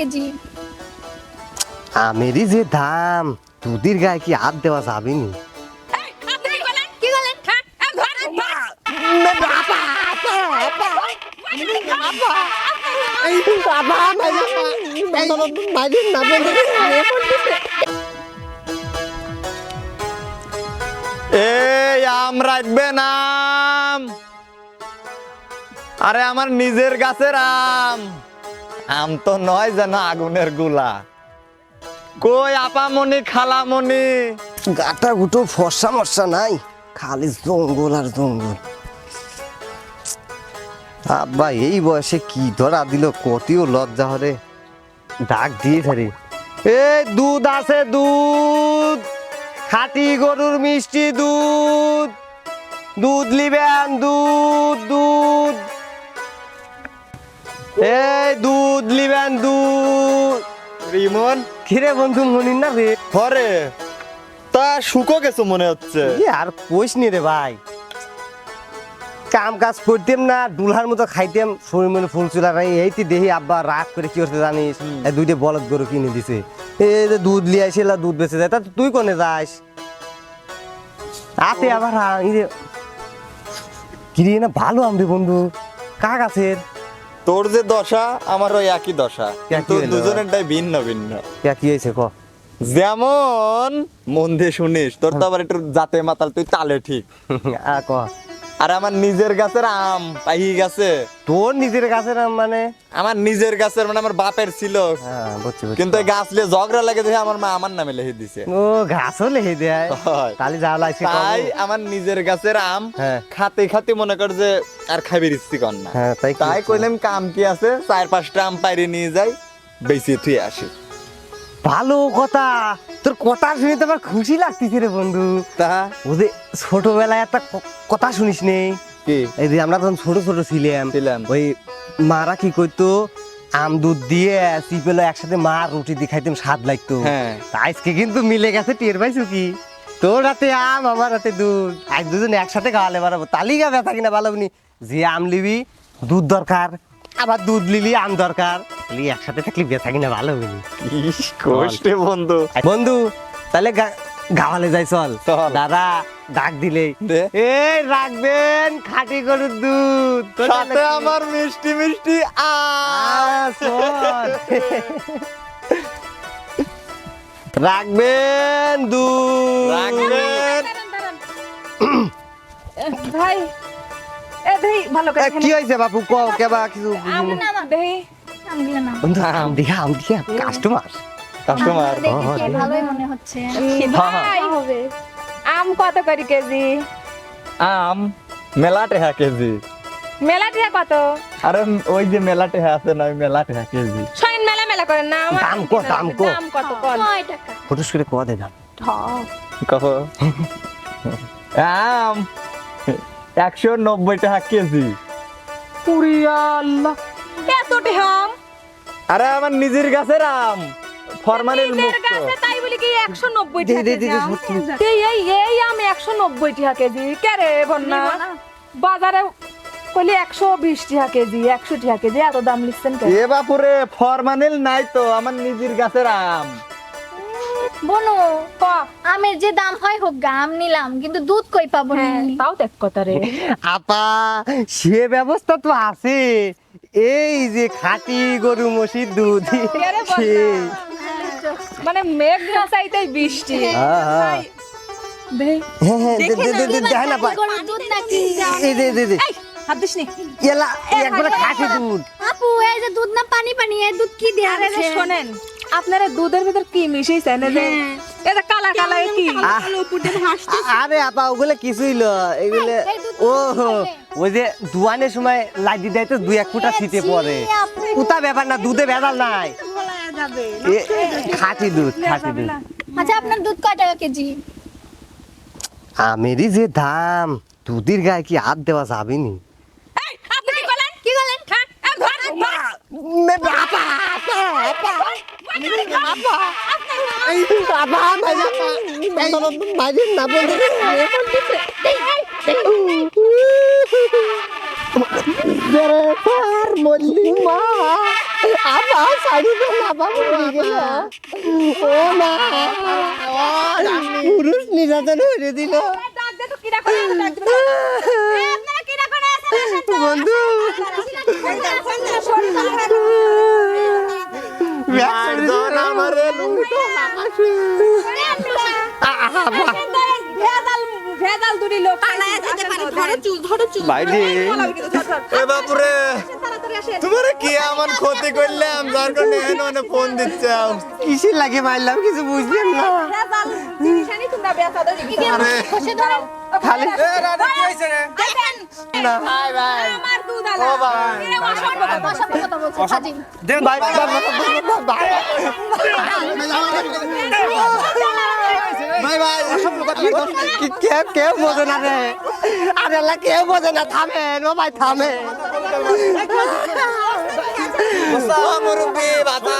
KG. আমেরই যে দাম দুধের গায়ে কি হাত দেওয়া যাবে নি? কি এই আম রাখবে নাম আরে আমার নিজের গাছের আম। আম তো নয় যেন আগুনেরগুলা। কই আপামনি খালামনি? গাটা গুটো ফর্সা মর্সা নাই খালি জঙ্গল আর জঙ্গল। আব্বা এই বয়সে কি ধরা দিল কতিও লজ্জা হরে। ডাক দিয়ে ধরে। এ দুধ আছে দুধ। খাটি গরুর মিষ্টি দুধ। দুধ লিবেন দুধ দুধ। এই দুধ লিবেন দুধ। রিমন? কিরে বন্ধু মনির না রে? ঘরে তা শুকো গেছো মনে হচ্ছে। আর কইস নি রে ভাই। কাম কাজ করতেম না দুলহার মতো খাইতেম শরীর মনে ফুল চুলা নাই এইটি দেহি আব্বা রাগ করে কি করতে জানিস? দুইটা বলদ গরু কিনে দিছে। এই যে দুধ লিয়ে আইছিল দুধ বেঁচে যায় তা তুই কোনে যাস? আতে আবার কিরে না ভালো আমরে বন্ধু কার গাছের তোর যে দশা আমার ওই একই দশা। কিন্তু? দুজনেরটাই ভিন্ন ভিন্ন। একই হয়েছে ক? যেমন মন দিয়ে শুনিস তোর তো আবার একটু জাতে মাতাল তুই তালে ঠিক। আ ক? আর আমার নিজের গাছের আম পাই গেছে। তোর নিজের গাছের আম মানে? আমার নিজের গাছের মানে আমার বাপের ছিল। হ্যাঁ। কিন্তু গাছ লিয়ে ঝগড়া লাগে দেখে আমার মা আমার নামে লিখে দিছে। ও গাছও লেহে দেয়। তাহলে যা লাগছে তাই আমার নিজের গাছের আম হ্যাঁ। খাতে খাতে মনে কর যে আর খাবি ইচ্ছি কর না হ্যাঁ তাই? কইলাম কাম কি আছে? চার পাঁচটা আম পাইরে নিয়ে যাই বেশি থুই আসি। ভালো কথা। তোর কথা শুনে তো আমার খুশি লাগতেছে রে বন্ধু। তা? ওদের ছোটবেলায় একটা কথা শুনিস নেই এই যে আমরা তখন ছোট ছোট ছিলাম। ওই মারা কি করতো? আম দুধ দিয়ে চিপেলো একসাথে মা রুটি দিয়ে খাইতাম স্বাদ লাগতো। হ্যাঁ। আজকে কিন্তু মিলে গেছে টের পাইছো কি? তোর হাতে আম আমার হাতে দুধ। আজ দুজন একসাথে খাওয়ালে বাড়াবো তালিকা ব্যথা কিনা ভালো নি যে আম লিবি দুধ দরকার। আবার দুধ লিলি আম দরকার। তাহলে একসাথে থাকলে ব্যথা কিনা ভালো হইনি। কষ্টে বন্ধু। বন্ধু তাহলে গা- গাওয়ালে যাই চল। দাদা ডাক দিলে। এই রাখবেন খাঁটি গরুর দুধ। সাথে আমার মিষ্টি মিষ্টি আ, রাখবেন দুধ। রাখবেন। ভাই এ দেহি ভালো করে কি হয়েছে বাপু? ক কেবা কিছু আমি না দেহি আমগুলো না বন্ধু আম দেখা আম দেখা কাস্টমার কাস্টমার দেখে কি ভালোই মনে হচ্ছে। ভাই আম কত করে কেজি? আম মেলাটে হ্যাঁ কেজি। মেলা টিয়া কত? আরে ওই যে মেলাটে হ্যাঁ আছে না ওই মেলাটে হ্যাঁ কেজি। মেলা মেলা করেন না আমার দাম কত, দাম কত? দাম কত কত টাকা। ফটোস করে ক দে দাম? কহ। আম। একশো নব্বই টাকা কেজি। পুরি আল্লাহ। এত টিহাম আরে আমার নিজের গাছের আম। ফরমালিন নিজের মুক্ত। তাই বলি কি টাকা কেজি। এই এই আম একশো নব্বই টাকা কেজি। কে রে বাজারে কইলি টাকা কেজি টাকা কেজি এত দাম লিখছেন কেন এ বাপুরে ফরমালিন নাই তো আমার নিজের গাছের আম। বনু ক? আমের যে দাম হয় হোক গা আম নিলাম কিন্তু দুধ কই পাবো হ্যাঁ, নি তাও দেখ কথা রে। আপা সে ব্যবস্থা তো আছে। এই যে খাঁটি গরু মসির দুধ। মানে মেঘ না চাইতেই বৃষ্টি। হ্যাঁ, হ্যাঁ। হ্যাঁ, হ্যাঁ, দুধ দুধ। দুধ দুধ শোনেন আপনারা দুধের ভিতর কি মিশাইছেন? এই যে এটা কালা কালা কি? আরে আপা ওগুলো কিছুই ল এগুলো ও খাবে। ওই যে দুয়ানের সময় লাইট দেয় তো দুই এক ফুটা শীতে পড়ে। কুতা ব্যাপার না দুধে ভেজাল নাই। এ, খাঁটি দুধ খাঁটি দুধ। আচ্ছা আপনার দুধ কয় টাকা কেজি? আমেরই যে দাম দুধের গায়ে কি হাত দেওয়া যাবে নি এই, আপনি কি বলেন কি বলেন হ্যাঁ এই ধর, ধর। আপা আপা মরে গেল ও মা পুরুষ নির্যাতন হয়ে দিল ডাক দে তো কিরা করে ডাক দে আপনারা কিরা করে আছেন আসেন বন্ধু ক্ষতি করলাম? যার কারণে ফোন দিচ্ছাও কিসের লাগে মারলাম? কিছু বুঝলাম না। ভেজাল জিনিস আনি তোমরা বেচা দাও আরে বসে ধরেন। খালি দেখেন, না। আমার দুধ আলা। ও ভাই। অসভ্য কথা। অসভ্য কথা বলছে, সাজি। ভাই ভাই, ভাই, ভাই, ভাই ভাই কি- কেউ বোঝে না রে? আরে আল্লাহ কেউ বোঝে না? থামে ও ভাই থামে ও মুরব্বি ফেলা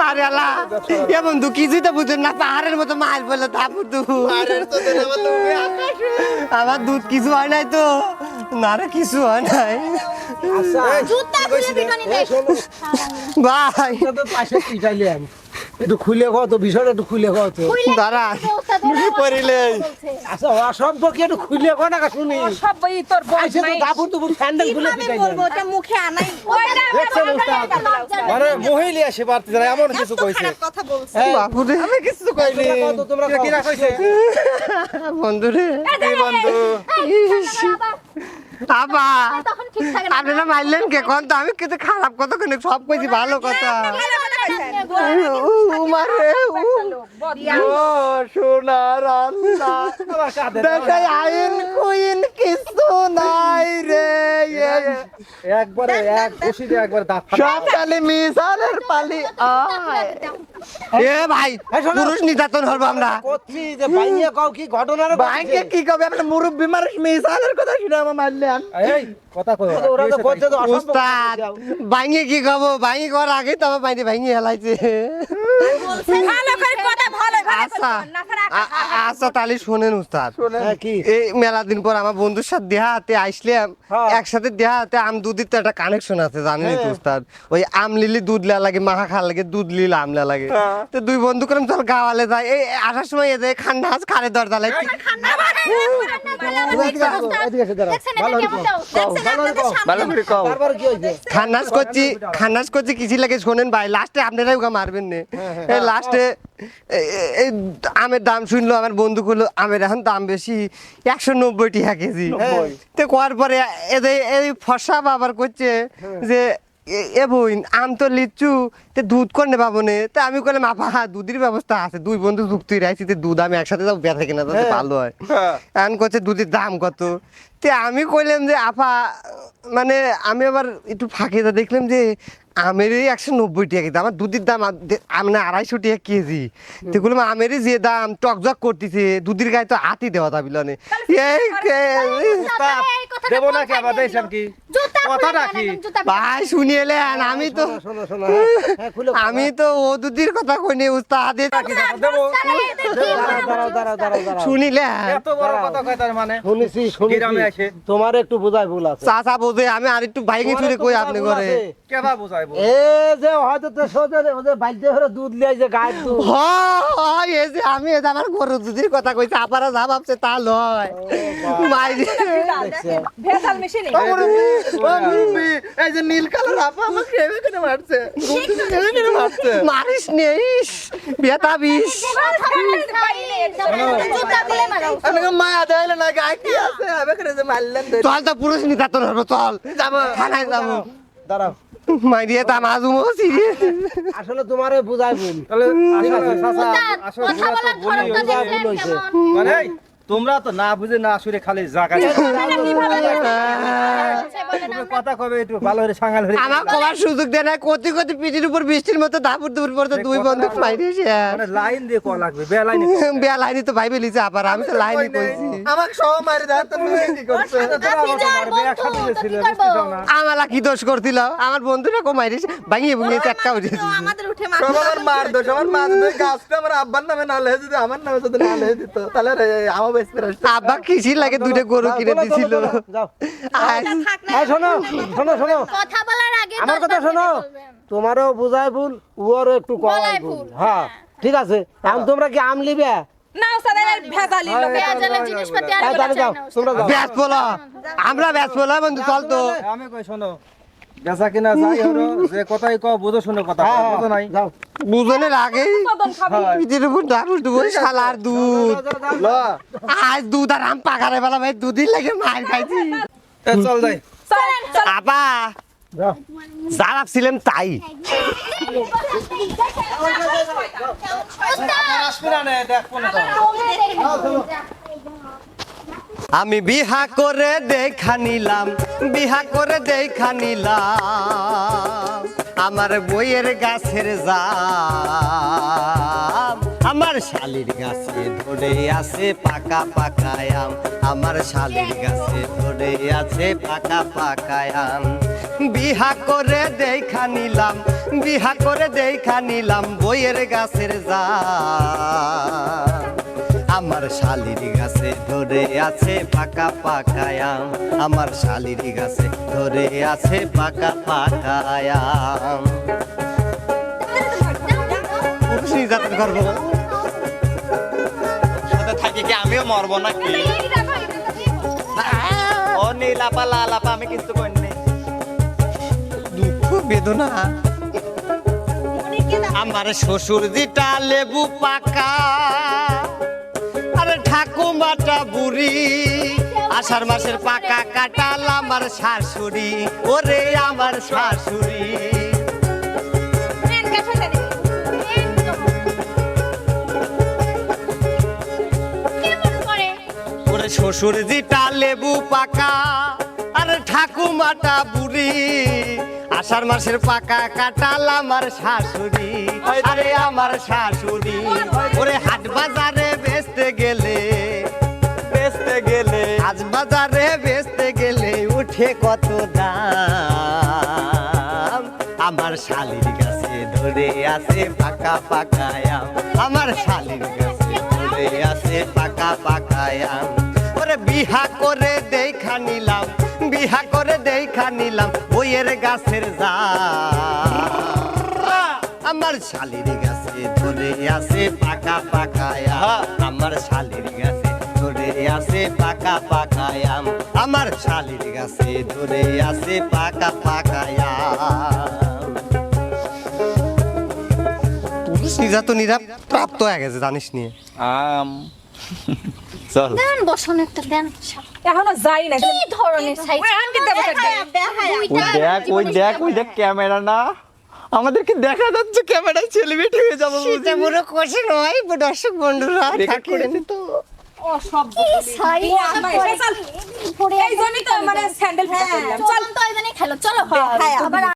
আল্লাহ এ বন্ধু কিছুই তো বুঝুন না পাহাড়ের মতো মাছ বলে তাপ তো আরের তো আমার দুধ কিছু হয় নাই তো না রে কিছু হয় নাই। খুলে পিটনি ভাই। একটু খুলে তো বিষয়টা একটু খুলে কও তো। দাঁড়া। আচ্ছা অসভ্য কি একটু খুলে কও না শুনি? অসভ্যই তোর আইসে তো দাপুর দুপুর স্যান্ডেল খুলে পিটাইলাম ওটা মুখে আনাই। ওইটা দেখছেন উস্তাদ? মানে মহিলা এসে পারতে এমন কিছু কইছে। কথা বলছে। বাপুরে। আমি কিছু কইনি। তোমরা কিরা কইছে বন্ধু। রে কি বন্ধু আবা তখন ঠিক থাকে না। আপনারা মারলেন কে? কোন তো আমি কিন্তু খারাপ কথা কোন সব কইছি ভালো কথা। সোনার আল্লাহ দেখাই আইন কুইন কিছু নাই রে। এ, একবারে এক বসিতে একবারে দাঁত ফাটা। সব খালি মিসালের পালি আয়। এ ভাই পুরুষ নির্যাতন হব আমরা। যে বাইয়ে কও কি ঘটনার বাইকে কি কবে আপনার মুরব্বী মানুষ মিসালের কথা শুনে আমার মারলেন এই কথা কই ওরা তো করছে তো অসভ্য উস্তাদ ভাঙে কি কব? ভাঙি করার আগে তো আমার বাইরে ভাঙি হেলাইছে ভালো করে কথা ভালো ভালো আচ্ছা আ- আ- আচ্ছা তাহলে শোনেন উস্তাদ। হ্যাঁ, এই মেলা দিন পর আমার বন্ধুর সাথে দেহাতে আসলাম হ্যাঁ। একসাথে দেহাতে আম দুধের তো একটা কানেকশন আছে জানেনই তো উস্তাদ? ওই আম লিলি দুধ লেয়া লাগে মাখা খাওয়া লাগে দুধ লিলে আম লাগে। তো দুই বন্ধু করে চল গাওয়ালে যায় এই আসার সময় এদের খান্না হাস খারে দরজা লাগে খান্নাস করছি খান্নাস করছি কিছু লাগে শোনেন ভাই লাস্টে আপনারাই ওকে মারবেন নে। লাস্টে এই আমের দাম শুনলো আমার বন্ধু করল আমের এখন দাম বেশি একশো নব্বই টাকা কেজি। তো করার পরে এদের এই ফসা আবার করছে যে এ- বইন আম তো লিচু তে দুধ করনে পাবো নে? তা আমি করলাম আপা হ্যাঁ দুধের ব্যবস্থা আছে দুই বন্ধু যুক্তি রাখছি তে দুধ আমি একসাথে যাব বেঁধে কিনা যাতে ভালো হয়। এখন করছে দুধের দাম কত? তে আমি কইলাম যে আপা মানে আমি আবার একটু ফাঁকে দেখলাম যে আমেরই একশো নব্বই টাকা কেজি আমার দুধের দাম মানে আড়াইশো টাকা কেজি। তো বললাম আমেরই যে দাম টকজক করতেছে দুধের গায়ে তো হাতি দেওয়া তা বিলনে কে- দেবো কোথায় নাকি আবার? কি? কথাটা কি? ভাই শুনিয়ে এলেন আমি তো শোনো শোনো হ্যাঁ আমি তো ও দুধের কথা কইনি উস্তাদের এত বড় কথা কয় তার মানে? শুনেছি শুনেছি। তোমার একটু বোঝায় ভুল আছে। চাচা বোঝে আমি আর একটু ভাইকে চুরে কই আপনি করে কেবা বুঝাইবো এ যে হয়তো তো সোজা ওদের দুধ লিয়ে যে গায়ের দুধ হ হ, এই যে আমি আমার দুধের কথা কইছি আপারা যা ভাবছে তা লয় মাই ভেজাল মেশিনে এই যে নীল কালার আপা আমাকে এভাবে কেন মারছে এভাবে কেন মারছে মারিস নেইস বেতা বিষ জুতা খুলে মারাও। আমাকে মায়া দেয় না গায়ে কি আছে এভাবে করে যে মারলেন। চল তো পুরুষ নির্যাতন হব চল যাব থানায় যাব দাঁড়াও। মাইরিয়ে তা মাজুমো সিরিয়াস। আসলে তোমারে বুঝাই ভুল। তাহলে আসলে আসলে বলি ভুল হইছে। মানে তোমরা তো না বুঝে না শুনে খালি কথা কবে একটু ভালো করে সাঙ্গাল হয়ে আমার কবার সুযোগ দেয় না কতি কতি পিঠির উপর বৃষ্টির মতো দাপুর দুপুর পর দুই বন্ধু মানে লাইন দিয়ে কল লাগবে বে লাইনে বিয়া লাইনি তো ভাই বেলিছে আবার আমি তো লাইনি কইছি। আমাকে সব মারি তো কি করছে? আমালা কি দোষ করছিল আমার বন্ধুরা কো মাইরিস ভাঙিয়ে ভুঙিয়ে চাক্কা উঠেছি সব আমার মার দোষ আমার মার দোষ। গাছটা আমার আব্বার নামে না লেহে যদি আমার নামে যদি না লেহে দিত তাহলে আমার আব্বা কিসি লাগে দুইটা গরু কিনে দিছিল? যাও। আজ এই শোনো শোনো শোনো। কথা বলার আগে আমার কথা শোনো তোমারও বোঝায় ভুল একটু ভুল। ভুল, হ্যাঁ ঠিক আছে। এখন তোমরা কি আম লিবে আমরা ব্যাস বলো বন্ধু চল তো। আমি কই শোনো। বেচা কিনা যাই হলো যে কথাই কও বুঝো শুনে কথা কও, বুঝো নাই? যাও। বুঝনের কদন খাবি। পিঠের উপর ডাবল ডুবো শালার দুধ। ল আজ দুধ আর আম পাকারে বেলা ভাই দুদিন লাগে মার খাইছি। এ, চল যাই। আপা যাও। যা ভাবছিলাম তাই। আসবে না তো। আমি বিহা করে দেখা নিলাম, বিহা করে দেখা নিলাম। আমার বইয়ের গাছের জাম, আমার শালির গাছে ধরে আছে পাকা পাকায়াম আমার শালির গাছে ধরে আছে পাকা পাকায়াম বিহা করে দেখা নিলাম, বিহা করে দেখা নিলাম, বইয়ের গাছের জাম। আমার শালির গাছে ধরে আছে পাকা পাকায়াম আমার শালির গাছে ধরে আছে পাকা পাকায়াম পুরুষ নির্যাতন করব থাকি কি আমিও মরবো নাকি? ও নীলাপা লালাপা আমি কিছু করিনি দুঃখ বেদনা। আমার শ্বশুর দিটা লেবু পাকা। ঠাকুমাটা বুড়ি, আষাঢ় মাসের পাকা কাটাল আমার শাশুড়ি, ওরে আমার শাশুড়ি। ওরে শ্বশুর দিটা লেবু পাকা, আরে ঠাকুমাটা বুড়ি। আষাঢ় মাসের পাকা কাটাল আমার শাশুড়ি আরে আমার শাশুড়ি। ওরে হাট বাজারে বেচতে গেলে বেচতে গেলে। আজ বাজারে বেচতে গেলে উঠে কত দাম? আমার শালির গাছে ধরে আছে পাকা পাকায়াম আমার শালির গাছে ধরে আছে পাকা পাকায়াম ওরে বিহা করে দেখা নিলাম বিহা করে দেখা নিলাম বইয়ের গাছের যা আমার শালির গাছে ধরে আছে পাকা পাকায়া আমার শালির গাছে ধরে আছে পাকা পাকায়াম। আমার শালির গাছে ধরে আছে পাকা পাকায়াম। পুরুষ নির্যাতনীরা প্রাপ্ত হয়ে গেছে জানিস নিয়ে। আম। চল। দেন বসুন একটা দেন। এখনও যাই না কি ধরনের সাইজ ওই আনকে দেবো একটা। দেখ ওই দেখ ওই দেখ ক্যামেরা না। আমাদেরকে দেখা যাচ্ছে ক্যামেরায় সেলিব্রিটি হয়ে যাব সেটা পুরো কোশে নয় দর্শক বন্ধুরা থাকেন তো। তো মানে চল তো এখানে খেলো চলো আবার